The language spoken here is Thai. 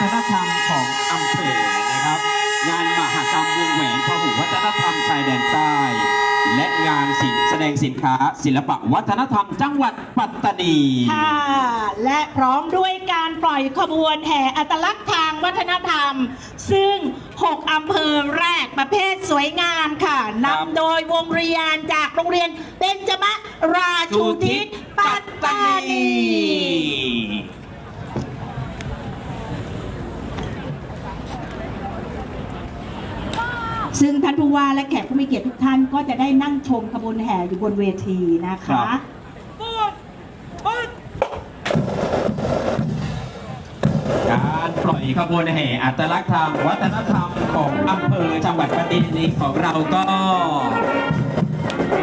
ฒนธรรมของอำเภอนะครับ งานมหกรรมวงแหวนพหุวัฒนธรรมชายแดนใต้ และงานสินแสดงสินค้า ศิลปะวัฒนธรรมจังหวัดปัตตานีค่ะและพร้อมด้วยการปล่อยขบวนแห่อัตลักษณ์ทางวัฒนธรรม ซึ่ง 6 อำเภอแรกประเภทสวยงามค่ะนำโดยวงเรียนจากโรงเรียนเบญจมราชูทิศปัตตานี ซึ่งท่านผู้ว่าและแขกผู้มีเกียรติทุกท่านก็จะได้นั่งชมขบวนแห่อยู่บนเวทีนะครัคะบการปล่อยขบวนแห่อัตลักษณ์ทางวัฒนธรรมของอำเภอจังหวัดปัตตานีของเราก็